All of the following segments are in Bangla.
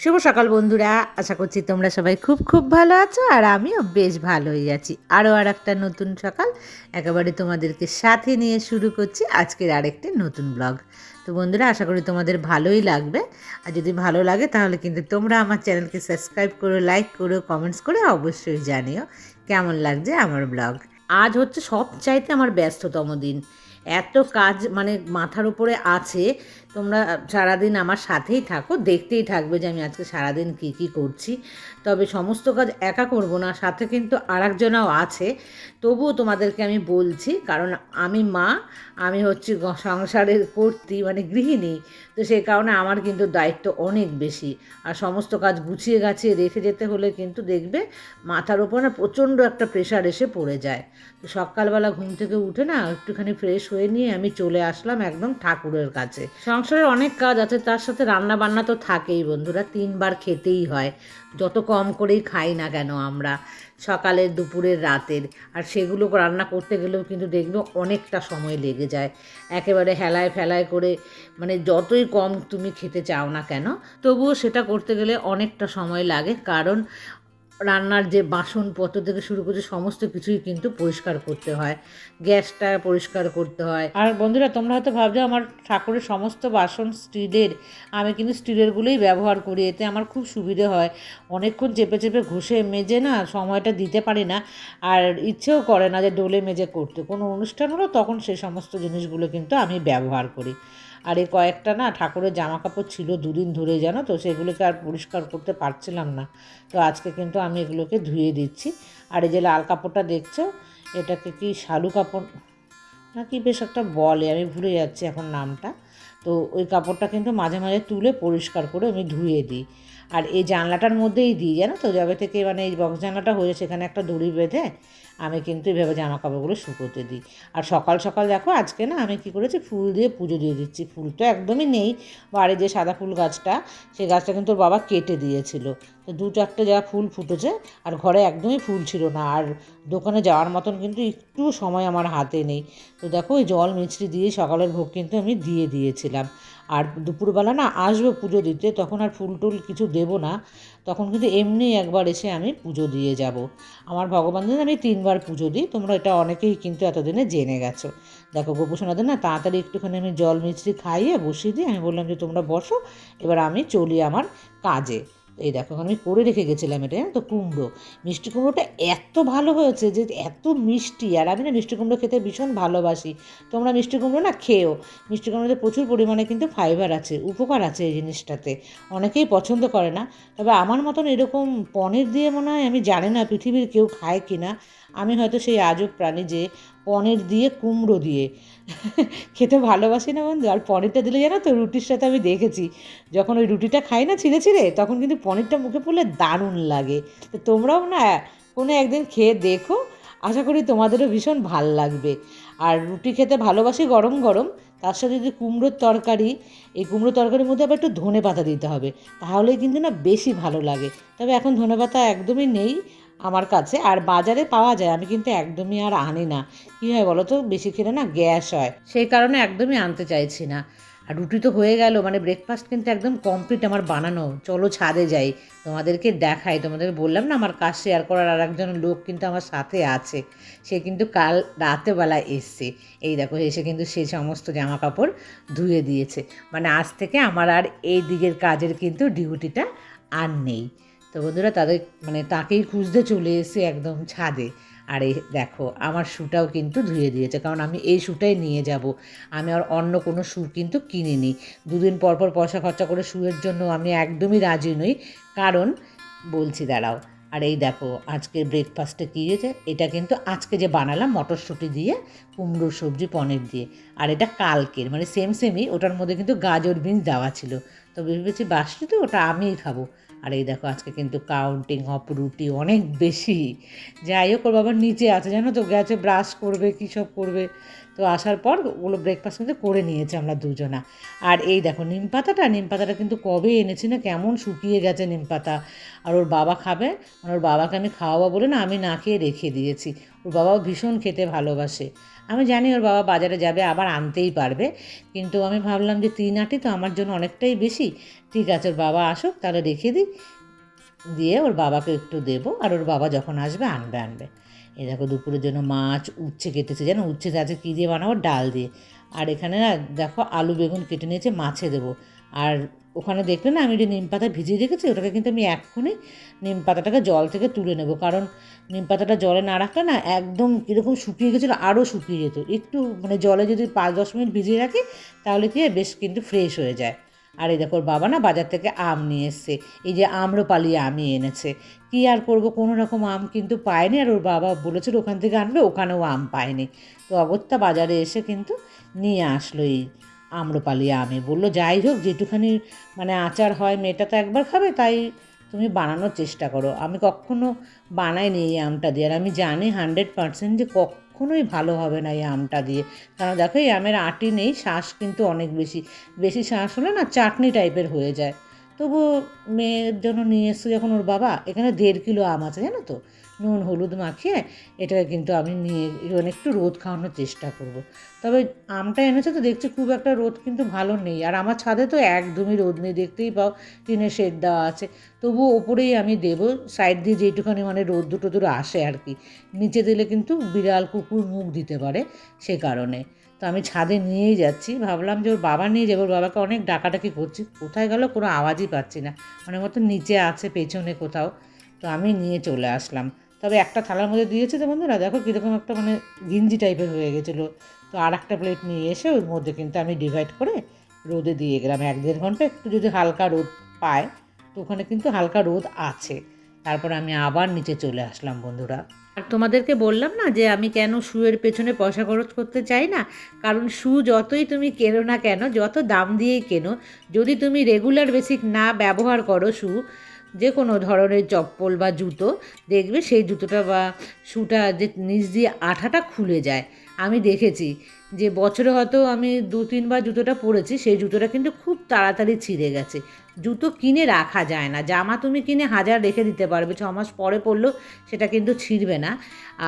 শুভ সকাল বন্ধুরা। আশা করছি তোমরা সবাই খুব খুব ভালো আছো আর আমিও বেশ ভালোই আছি। আরও আর একটা নতুন সকাল একেবারে তোমাদেরকে সাথে নিয়ে শুরু করছি আজকের আরেকটি নতুন ব্লগ। তো বন্ধুরা, আশা করি তোমাদের ভালোই লাগবে। আর যদি ভালো লাগে তাহলে কিন্তু তোমরা আমার চ্যানেলকে সাবস্ক্রাইব করো, লাইক করো, কমেন্টস করে অবশ্যই জানিও কেমন লাগছে আমার ব্লগ। আজ হচ্ছে সব চাইতে আমার ব্যস্ততম দিন। এত কাজ মানে মাথার উপরে আছে তোমরা সারাদিন আমার সাথেই থাকো, দেখতেই থাকবে যে আমি আজকে সারাদিন কী কী করছি। তবে সমস্ত কাজ একা করব না, সাথে কিন্তু আর একজনাও আছে। তবুও তোমাদেরকে আমি বলছি, কারণ আমি মা, আমি হচ্ছি সংসারের কর্ত্রী মানে গৃহিণী, তো সেই কারণে আমার কিন্তু দায়িত্ব অনেক বেশি। আর সমস্ত কাজ গুছিয়ে গাছিয়ে রেখে যেতে হলে কিন্তু দেখবে মাথার ওপর না প্রচণ্ড একটা প্রেশার এসে পড়ে যায়। তো সকালবেলা ঘুম থেকে উঠে না একটুখানি ফ্রেশ হয়ে নিয়ে আমি চলে আসলাম একদম ঠাকুরের কাছে। সংসারের অনেক কাজ আছে, তার সাথে রান্না বান্না তো থাকেই বন্ধুরা, তিনবার খেতেই হয়। যত কম করেই খাই না কেন আমরা, সকালের, দুপুরের, রাতের, আর সেগুলো রান্না করতে গেলেও কিন্তু দেখবে অনেকটা সময় লেগে যায়। একেবারে হেলায় ফেলায় করে মানে যতই কম তুমি খেতে চাও না কেন, তবুও সেটা করতে গেলে অনেকটা সময় লাগে। কারণ রান্নার যে বাসনপত্র থেকে শুরু করে সমস্ত কিছুই কিন্তু পরিষ্কার করতে হয়। গ্যাসটা পরিষ্কার করতে হয়। আর বন্ধুরা, তোমরা হয়তো ভাবছ আমার ঠাকুরের সমস্ত বাসন স্টিলের, আমি কিন্তু স্টিলেরগুলোই ব্যবহার করি, এতে আমার খুব সুবিধে হয়। অনেকক্ষণ চেপে চেপে ঘষে মেজে না সময়টা দিতে পারি না, আর ইচ্ছেও করে না যে ডোলে মেজে করতে। কোনো অনুষ্ঠান হলো তখন সেই সমস্ত জিনিসগুলো কিন্তু আমি ব্যবহার করি। আর এই কয়েকটা না ঠাকুরের জামা কাপড় ছিল দুদিন ধরে, জানো তো? সেগুলোকে আর পরিষ্কার করতে পারছিলাম না। তো আজকে কিন্তু আমি এগুলোকে ধুয়ে দিচ্ছি। আর এই যে লাল কাপড়টা দেখছ? এটাকে কি শালু কাপড়? না, কি বেশ একটা বলে, আমি ভুলে যাচ্ছি এখন নামটা। তো ওই কাপড়টা কিন্তু মাঝে মাঝে তুলে পরিষ্কার করে আমি ধুয়ে দিই। আর এই জানলাটার মধ্যেই দিই, জানো তো? যবে থেকে মানে এই বক্স জানলাটা হয়েছে সেখানে একটা দড়ি বেঁধে আমি কিন্তু এইভাবে জামা কাপড়গুলো শুকোতে দিই। আর সকাল সকাল দেখো, আজকে না আমি কি করেছি, ফুল দিয়ে পুজো দিয়ে দিচ্ছি। ফুল তো একদমই নেই, বাড়ি যে সাদা ফুল গাছটা সেই গাছটা কিন্তু ওর বাবা কেটে দিয়েছিল। তো দু চারটে যা ফুল ফুটেছে, আর ঘরে একদমই ফুল ছিল না। আর দোকানে যাওয়ার মতন কিন্তু একটু সময় আমার হাতে নেই। তো দেখো, ওই জল মিছরি দিয়ে সকালের ভোগ কিন্তু আমি দিয়ে দিয়েছিলাম। আর দুপুরবেলা না আসব পুজো দিতে, তখন আর ফুল টুল কিছু দেবো না। তখন কিন্তু এমনি একবার এসে আমি পুজো দিয়ে যাব। আমার ভগবান দিন আমি তিনবার পুজো দিই, তোমরা এটা অনেকেই কিন্তু এতদিনে জেনে গেছো। দেখো গোপুসোনাদের না তাড়াতাড়ি একটুখানি আমি জল মিছরি খাইয়ে বসিয়ে দিই, আমি বললাম যে তোমরা বসো, এবার আমি চলি আমার কাজে। এই দেখো আমি করে রেখে গেছিলাম এটা, জানো তো, কুমড়ো। মিষ্টি কুমড়োটা এত ভালো হয়েছে যে এত মিষ্টি, আর আমি না মিষ্টি কুমড়ো খেতে ভীষণ ভালোবাসি। তোমরা মিষ্টি কুমড়ো না খেয়েও, মিষ্টি কুমড়োতে প্রচুর পরিমাণে কিন্তু ফাইবার আছে, উপকার আছে এই জিনিসটাতে। অনেকেই পছন্দ করে না, তবে আমার মতন এরকম পনির দিয়ে মনে হয় আমি জানি না পৃথিবীর কেউ খায় কি না আমি হয়তো সেই আজব প্রাণী যে পনির দিয়ে কুমড়ো দিয়ে খেতে ভালোবাসি না বন্ধু, আর পনিরটা দিলে জানো তো রুটির সাথে আমি দেখেছি, যখন ওই রুটিটা খাই না ছিঁড়ে ছিঁড়ে, তখন কিন্তু পনিরটা মুখে পড়লে দারুণ লাগে। তো তোমরাও না কোনো একদিন খেয়ে দেখো, আশা করি তোমাদেরও ভীষণ ভালো লাগবে। আর রুটি খেতে ভালোবাসি গরম গরম, তার সাথে যদি কুমড়োর তরকারি, এই কুমড়ো তরকারির মধ্যে আবার একটু ধনে পাতা দিতে হবে তাহলে কিন্তু না বেশি ভালো লাগে। তবে এখন ধনে পাতা একদমই নেই আমার কাছে। আর বাজারে পাওয়া যায়, আমি কিন্তু একদমই আর আনি না। কী হয় বলো তো বেশি খেলে না গ্যাস হয়। সেই কারণে একদমই আনতে চাইছি না। আর রুটি তো হয়ে গেল মানে ব্রেকফাস্ট কিন্তু একদম কমপ্লিট আমার বানানো। চলো ছাদে যাই, তোমাদেরকে দেখাই। তোমাদের বললাম না, আমার কাজ শেয়ার করার আর একজন লোক কিন্তু আমার সাথে আছে। সে কিন্তু কাল রাতেবেলা এসছে। এই দেখো, এসে কিন্তু সেই সমস্ত জামা কাপড় ধুয়ে দিয়েছে। মানে আজ থেকে আমার আর এই দিকের কাজের কিন্তু ডিউটিটা আর নেই। তো বন্ধুরা তাদের মানে তাকেই খুঁজতে চলে এসে একদম ছাদে। আর এই দেখো, আমার শ্যুটাও কিন্তু ধুয়ে দিয়েছে, কারণ আমি এই শ্যুটাই নিয়ে যাব। আমি আর অন্য কোনো শ্যু কিন্তু কিনিনি। দুদিন পর পর পয়সা খরচা করে শ্যুয়ের জন্য আমি একদমই রাজি নই, কারণ বলছি দাঁড়াও, আর এই দেখো আজকে ব্রেকফাস্টে কী হয়েছে? এটা কিন্তু আজকে যে বানালাম মটরশুঁটি দিয়ে কুমড়োর সবজি, পনির দিয়ে, আর এটা কালকের মানে সেম সেমই ওটার মধ্যে কিন্তু গাজর, বিনস দেওয়া ছিল। তো ভেবেছি বাসটি তো, ওটা আমিই খাব। আর এই দেখো, আজকে কিন্তু কাউন্টিং অফ রুটি অনেক বেশি। যাই হোক, ওর বাবা নিচে আছে, জানো তো? গেছে ব্রাশ করবে, কী সব করবে? তো আসার পর ওগুলো ব্রেকফাস্ট কিন্তু করে নিয়েছে আমরা দুজনা। আর এই দেখো, নিম পাতাটা নিম পাতাটা কিন্তু কবে এনেছি না, কেমন শুকিয়ে গেছে নিম পাতা। আর ওর বাবা খাবে মানে ওর বাবাকে আমি খাওয়াবো বলে না, আমি না খেয়ে রেখে দিয়েছি। ওর বাবাও ভীষণ খেতে ভালোবাসে। আমি জানি ওর বাবা বাজারে যাবে, আবার আনতেই পারবে। কিন্তু আমি ভাবলাম যে তিন আটি তো আমার জন্য অনেকটাই বেশি। ঠিক আছে, ওর বাবা আসুক, তাহলে রেখে দিই। দিয়ে ওর বাবাকে একটু দেবো, আর ওর বাবা যখন আসবে, আনবে আনবে। এই দেখো দুপুরের জন্য মাছ উচ্ছে কেটেছে। জানো, উচ্ছে আছে কী দিয়ে বানাবো? ডাল দিয়ে। আর এখানে না, দেখো আলু বেগুন কেটে নিয়েছে, মাছে দেবো। আর ওখানে দেখলে না, আমি যে নিম পাতা ভিজিয়ে রেখেছি, ওটাকে কিন্তু আমি এক্ষুনি নিম পাতাটাকে জল থেকে তুলে নেব। কারণ নিম পাতাটা জলে না রাখলে না, একদম কীরকম শুকিয়ে গেছিল আরও শুকিয়ে যেত। একটু মানে জলে যদি পাঁচ দশ মিনিট ভিজিয়ে রাখি, তাহলে কি বেশ কিন্তু ফ্রেশ হয়ে যায়। আর এই দেখো বাবা না বাজার থেকে আম নিয়ে এসছে। এই যে আম্রপালি আমই এনেছে। কী আর করব? কোনো রকম আম কিন্তু পায়নি। আর ওর বাবা বলেছিল ওখান থেকে আনবে, ওখানেও আম পায়নি। তো অগত্যা বাজারে এসে কিন্তু নিয়ে আসলো এই আম্রপালি আমে। বলল, যাই হোক, যেটুখানি মানে আচার হয়, মেয়েটা তো একবার খাবে, তাই তুমি বানানোর চেষ্টা করো। আমি কখনো বানাইনি এই আমটা দিয়ে। আর আমি জানি হান্ড্রেড পার্সেন্ট যে কখনোই ভালো হবে না এই আমটা দিয়ে। কারণ দেখো, এই আমের আটি নেই শ্বাস কিন্তু অনেক বেশি। বেশি শ্বাস হলে না চাটনি টাইপের হয়ে যায়। তবু মেয়ের জন্য নিয়ে এসছে যখন ওর বাবা, এখানে দেড় কিলো আম আছে, জানো তো? নুন, হলুদ মাখিয়ে এটাকে কিন্তু আমি নিয়ে মানে একটু রোদ খাওয়ানোর চেষ্টা করব। তবে আমটা এনেছে তো, দেখছি খুব একটা রোদ কিন্তু ভালো নেই। আর আমার ছাদে তো একদমই রোদ নেই, দেখতেই পাও টিনের শেড দেওয়া আছে। তবু ওপরেই আমি দেবো, সাইড দিয়ে যেটুখানি মানে রোদ দুটো দূরে আসে আর কি। নিচে দিলে কিন্তু বিড়াল, কুকুর মুখ দিতে পারে সে কারণে। তো আমি ছাদে নিয়েই যাচ্ছি। ভাবলাম যে ওর বাবা নিয়ে যাব, ওর বাবাকে অনেক ডাকাডাকি করছি। কোথায় গেল কোনো আওয়াজই পাচ্ছি না। মানে মতো নিচে আছে, পেছনে কোথাও। তো আমি নিয়ে চলে আসলাম। তবে একটা থালার মধ্যে দিয়েছে তো বন্ধুরা, দেখো কীরকম একটা মানে গিঞ্জি টাইপের হয়ে গেছিল। তো আর একটা প্লেট নিয়ে এসে ওর মধ্যে কিন্তু আমি ডিভাইড করে রোদে দিয়ে গেলাম। এক দেড় ঘণ্টা একটু যদি হালকা রোদ পায়, তো ওখানে কিন্তু হালকা রোদ আছে। তারপর আমি আবার নিচে চলে আসলাম বন্ধুরা। আর তোমাদেরকে বললাম না যে আমি কেন শুয়ের পেছনে পয়সা খরচ করতে চাই না? কারণ শু যতই তুমি কেনো না কেন, যত দাম দিয়েই কেনো, যদি তুমি রেগুলার বেসিক না ব্যবহার করো শু, যে কোনো ধরনের চপ্পল বা জুতো, দেখবে সেই জুতোটা বা শুটা যে নিচ দিয়ে আঠাটা খুলে যায়। আমি দেখেছি যে বছরে হয়তো আমি দু, তিনবার জুতোটা পরেছি, সেই জুতোটা কিন্তু খুব তাড়াতাড়ি ছিঁড়ে গেছে। জুতো কিনে রাখা যায় না। জামা তুমি কিনে হাজার রেখে দিতে পারবে, ছ মাস পরে পরলেও সেটা কিন্তু ছিঁড়বে না।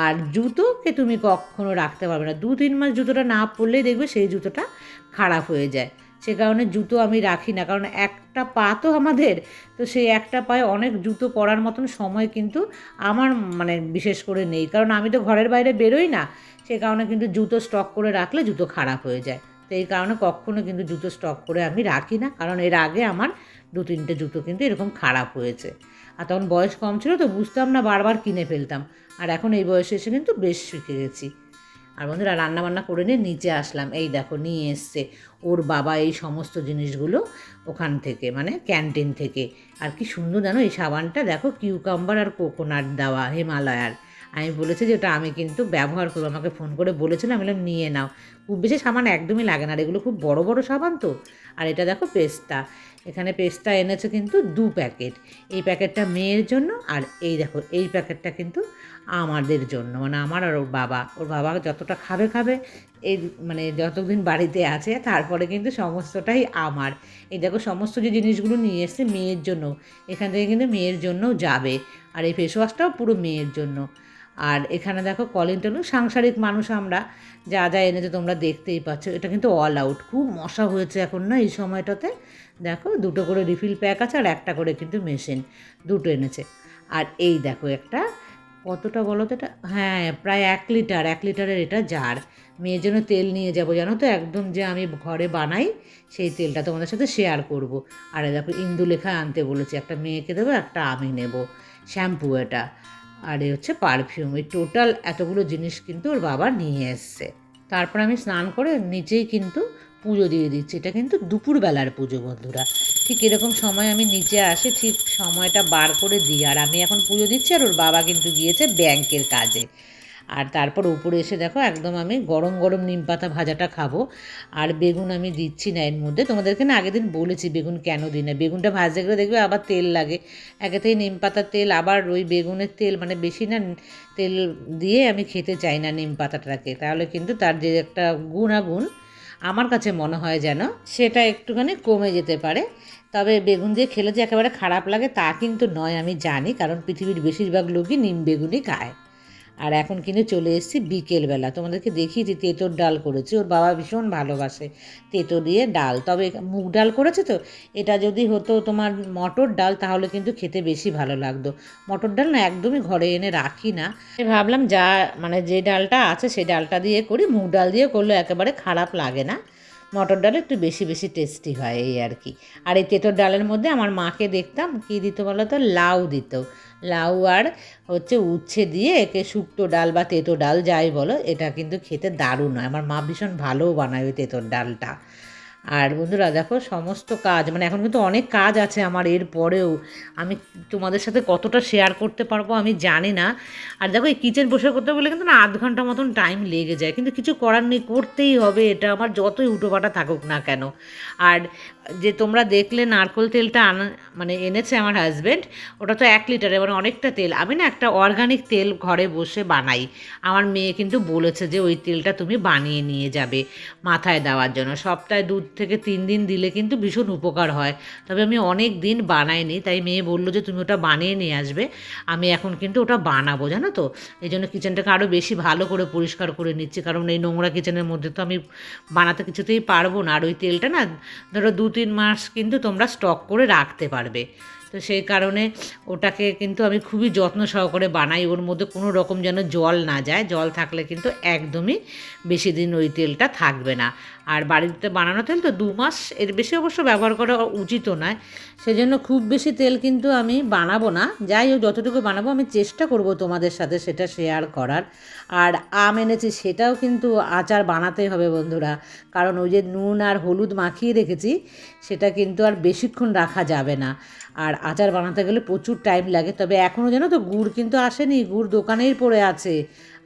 আর জুতোকে তুমি কখনো রাখতে পারবে না। দু, তিন মাস জুতোটা না পরলেই দেখবে সেই জুতোটা খারাপ হয়ে যায়। সে কারণে জুতো আমি রাখি না। কারণ একটা পা তো আমাদের, তো সেই একটা পায়ে অনেক জুতো পরার মতন সময় কিন্তু আমার মানে বিশেষ করে নেই। কারণ আমি তো ঘরের বাইরে বেরোই না, সে কারণে কিন্তু জুতো স্টক করে রাখলে জুতো খারাপ হয়ে যায়। তো এই কারণে কখনো কিন্তু জুতো স্টক করে আমি রাখি না, কারণ এর আগে আমার দু তিনটে জুতো কিন্তু এরকম খারাপ হয়েছে। আর তখন বয়স কম ছিল তো বুঝতাম না বারবার কিনে ফেলতাম। আর এখন এই বয়সে এসে কিন্তু বেশ শিখে গেছি। আর বন্ধুরা রান্নাবান্না করে নিয়ে নিচে আসলাম। এই দেখো, নিয়ে এসছে ওর বাবা এই সমস্ত জিনিসগুলো ওখান থেকে মানে ক্যান্টিন থেকে। আর কি সুন্দর জানো এই সাবানটা, দেখো কিউকাম্বার আর কোকোনাট দেওয়া, হিমালয়ার। আমি বলেছি যে ওটা আমি কিন্তু ব্যবহার করব। আমাকে ফোন করে বলেছিলাম আমি বললাম, নিয়ে নাও। খুব বেশি সাবান একদমই লাগে না আর এগুলো খুব বড় বড় সাবান তো। আর এটা দেখো পেস্তা। এখানে পেস্তা এনেছে কিন্তু দু প্যাকেট। এই প্যাকেটটা মেয়ের জন্য আর এই দেখো, এই প্যাকেটটা কিন্তু আমাদের জন্য। মানে আমার আর ওর বাবা। ওর বাবা যতটা খাবে খাবে। এই মানে যতদিন বাড়িতে আছে, তারপরে কিন্তু সমস্তটাই আমার। এই দেখো সমস্ত যে জিনিসগুলো নিয়ে এসছে মেয়ের জন্য, এখান থেকে কিন্তু মেয়ের জন্যও যাবে। আর এই ফেস ওয়াশটাও পুরো মেয়ের জন্য। আর এখানে দেখো কলিং টলিং সাংসারিক মানুষ আমরা, যা যা এনেছে তোমরা দেখতেই পাচ্ছ। এটা কিন্তু অল আউট খুব মশা হয়েছে এখন না এই সময়টাতে। দেখো, দুটো করে রিফিল প্যাক আছে আর একটা করে কিন্তু মেশিন দুটো এনেছে। আর এই দেখো একটা, কতটা বলো তো এটা? হ্যাঁ প্রায় এক লিটার এক লিটারের এটা জার মেয়ের জন্য তেল নিয়ে যাব, জানো তো? একদম যে আমি ঘরে বানাই, সেই তেলটা তোমাদের সাথে শেয়ার করব। আর দেখো ইন্দু লেখা আনতে বলেছি, একটা মেয়েকে দেবো, একটা আমি নেব। শ্যাম্পু এটা। আর এ হচ্ছে পারফিউম এই টোটাল এতগুলো জিনিস কিন্তু ওর বাবা নিয়ে এসছে। তারপর আমি স্নান করে নিচেই কিন্তু পুজো দিয়ে দিচ্ছি। এটা কিন্তু দুপুরবেলার পুজো বন্ধুরা। ঠিক এরকম সময় আমি নিচে আসি, ঠিক সময়টা বার করে দিই। আর আমি এখন পুজো দিচ্ছি আর ওর বাবা কিন্তু গিয়েছে ব্যাংকের কাজে। আর তারপর উপরে এসে দেখো একদম আমি গরম গরম নিম পাতা ভাজাটা খাব। আর বেগুন আমি দিচ্ছি না এর মধ্যে। তোমাদেরকে না আগের দিন বলেছি বেগুন কেন দিই না। বেগুনটা ভাজতে গেলে দেখবে আবার তেল লাগে। একেতেই নিম পাতার তেল, আবার ওই বেগুনের তেল মানে বেশি না তেল দিয়ে আমি খেতে চাই না নিম পাতাটাকে। তাহলে কিন্তু তার যে একটা গুণাগুণ আমার কাছে মনে হয় যেন সেটা একটুখানি কমে যেতে পারে। তবে বেগুন দিয়ে খেলে যে একেবারে খারাপ লাগে তা কিন্তু নয় আমি জানি। কারণ পৃথিবীর বেশিরভাগ লোকই নিম বেগুনই খায়। আর এখন কিন্তু চলে এসেছি বিকেলবেলা। তোমাদেরকে দেখিয়েছি তেঁতোর ডাল করেছি। ওর বাবা ভীষণ ভালোবাসে তেঁতো দিয়ে ডাল। তবে মুগ ডাল করেছে তো? এটা যদি হতো তোমার মটর ডাল, তাহলে কিন্তু খেতে বেশি ভালো লাগতো। মটর ডাল না একদমই ঘরে এনে রাখি না। ভাবলাম যা মানে যে ডালটা আছে সেই ডালটা দিয়ে করি। মুগ ডাল দিয়ে করলে একেবারে খারাপ লাগে না। মটর ডাল একটু বেশি বেশি টেস্টি হয় এই আর কি। আর এই তেঁতোর ডালের মধ্যে আমার মাকে দেখতাম, কী দিত বলো তো? লাউ দিত। লাউ আর হচ্ছে উচ্ছে দিয়ে একে শুক্তো ডাল বা তেঁতো ডাল যাই বলো, এটা কিন্তু খেতে দারুণ হয়। আমার মা ভীষণ ভালোও বানায় ওই তেঁতোর ডালটা। আর বন্ধুরা দেখো সমস্ত কাজ মানে এখন কিন্তু অনেক কাজ আছে আমার এর পরেও। আমি তোমাদের সাথে কতটা শেয়ার করতে পারব আমি জানি না। আর দেখো এই কিচেন বসে করতে বলে কিন্তু না আধ ঘণ্টা মতন টাইম লেগে যায়। কিন্তু কিছু করার নেই, করতেই হবে এটা। আমার যতই উটোপাটা থাকুক না কেন। আর যে তোমরা দেখলে নারকোল তেলটা আনা মানে এনেছে আমার হাজব্যান্ড ওটা তো এক লিটার এবার অনেকটা তেল। আমি না একটা অর্গানিক তেল ঘরে বসে বানাই। আমার মেয়ে কিন্তু বলেছে যে ওই তেলটা তুমি বানিয়ে নিয়ে যাবে মাথায় দেওয়ার জন্য। সপ্তাহে দু থেকে তিন দিন দিলে কিন্তু ভীষণ উপকার হয়। তবে আমি অনেক দিন বানাইনি, তাই মেয়ে বলল যে তুমি ওটা বানিয়ে নিয়ে আসবে। আমি এখন কিন্তু ওটা বানাবো, জানো তো? এই জন্য কিচেনটাকে আরও বেশি ভালো করে পরিষ্কার করে নিচ্ছি। কারণ এই নোংরা কিচেনের মধ্যে তো আমি বানাতে কিছুতেই পারব না। আর ওই তেলটা না, ধরো দু তিন মাস কিন্তু তোমরা স্টক করে রাখতে পারবে। তো সেই কারণে ওটাকে কিন্তু আমি খুবই যত্ন সহকারে বানাই, ওর মধ্যে কোনো রকম যেন জল না যায়। জল থাকলে কিন্তু একদমই বেশি দিন ওই তেলটা থাকবে না। আর বাড়িতে বানানো তেল তো দু মাস, এর বেশি অবশ্য ব্যবহার করা উচিতও নয়। সেজন্য খুব বেশি তেল কিন্তু আমি বানাবো না। যাই হোক, যতটুকু বানাবো আমি চেষ্টা করব তোমাদের সাথে সেটা শেয়ার করার। আর আম এনেছি সেটাও কিন্তু আচার বানাতে হবে বন্ধুরা। কারণ ওই যে নুন আর হলুদ মাখিয়ে রেখেছি, সেটা কিন্তু আর বেশিক্ষণ রাখা যাবে না। আর আচার বানাতে গেলে প্রচুর টাইম লাগে। তবে এখনও জানো তো গুড় কিন্তু আসেনি, গুড় দোকানেই পড়ে আছে।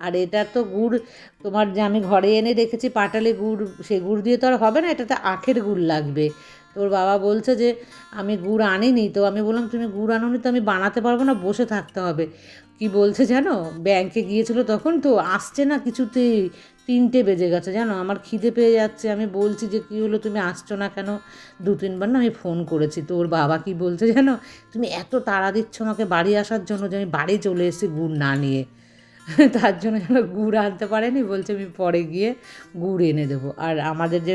আর এটা তো গুড়, তোমার যে আমি ঘরে এনে রেখেছি পাটালি গুড়, সে গুড় দিয়ে তো আর হবে না, এটাতে আখের গুড় লাগবে। তোর বাবা বলছে যে, আমি গুড় আনিনি। তো আমি বললাম, তুমি গুড় আনোনি তো আমি বানাতে পারব না, বসে থাকতে হবে। কি বলছে জানো? ব্যাংকে গিয়েছিল তখন তো, আসছে না কিছুতেই। তিনটে বেজে গেছে জানো? আমার খিদে পেয়ে যাচ্ছে। আমি বলছি যে, কী হলো? তুমি আসছো না কেন? দু তিনবার না আমি ফোন করেছি। তো ওর বাবা কি বলছে জানো? তুমি এত তাড়া দিচ্ছ আমাকে বাড়ি আসার জন্য যে আমি বাড়ি চলে এসেছি গুড় না নিয়ে। তার জন্য যেন গুড় আনতে পারেনি, বলছে আমি পরে গিয়ে গুড় এনে দেবো। আর আমাদের যে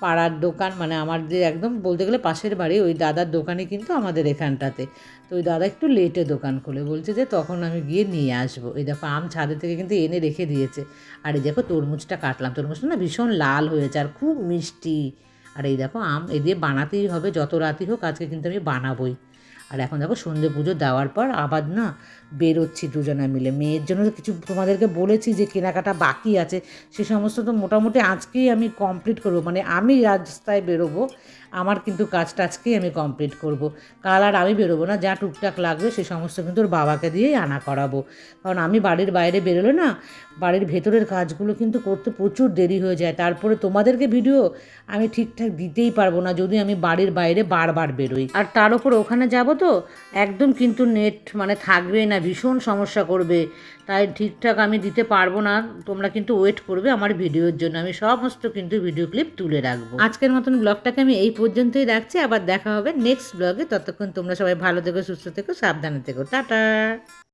পাড়ার দোকান মানে আমার যে একদম বলতে গেলে পাশের বাড়ি, ওই দাদার দোকানে কিন্তু আমাদের এখানটাতে। তো ওই দাদা একটু লেটে দোকান খুলে, বলছে যে তখন আমি গিয়ে নিয়ে আসব। এই দেখো আম ছাদে থেকে কিন্তু এনে রেখে দিয়েছে। আর এই দেখো তরমুজটা কাটলাম। তরমুজটা না ভীষণ লাল হয়েছে আর খুব মিষ্টি। আর এই দেখো আম, এ দিয়ে বানাতেই হবে, যত রাতই হোক আজকে কিন্তু আমি বানাবোই। আর এখন দেখো সন্ধে পুজো দেওয়ার পর আবার না বেরোচ্ছি দুজনে মিলে। মেয়ের জন্য কিছু তোমাদেরকে বলেছি যে কেনাকাটা বাকি আছে, সে সমস্ত তো মোটামুটি আজকেই আমি কমপ্লিট করব। মানে আমি রাস্তায় বেরোবো আমার কিন্তু কাজটা আজকেই আমি কমপ্লিট করব। কাল আর আমি বেরোবো না, যা টুকটাক লাগবে সে সমস্ত কিন্তু ওর বাবাকে দিয়েই আনা করাবো। কারণ আমি বাড়ির বাইরে বেরোলে না, বাড়ির ভেতরের কাজগুলো কিন্তু করতে প্রচুর দেরি হয়ে যায়। তারপরে তোমাদেরকে ভিডিও আমি ঠিকঠাক দিতেই পারব না, যদি আমি বাড়ির বাইরে বারবার বেরোই। আর তার উপর ওখানে যাব তো, একদম কিন্তু নেট মানে থাকবেই না, ভীষণ সমস্যা করবে। তাই ঠিকঠাক আমি দিতে পারব না, তোমরা কিন্তু ওয়েট করবে আমার ভিডিওর জন্য। আমি সমস্ত কিন্তু ভিডিও ক্লিপ তুলে রাখব। আজকের মতন ব্লগটাকে আমি এই পর্যন্তই রাখছি, আবার দেখা হবে নেক্সট ব্লগে ততক্ষণ তোমরা সবাই ভালো থেকো, সুস্থ থেকো, সাবধানে থেকো। টাটা!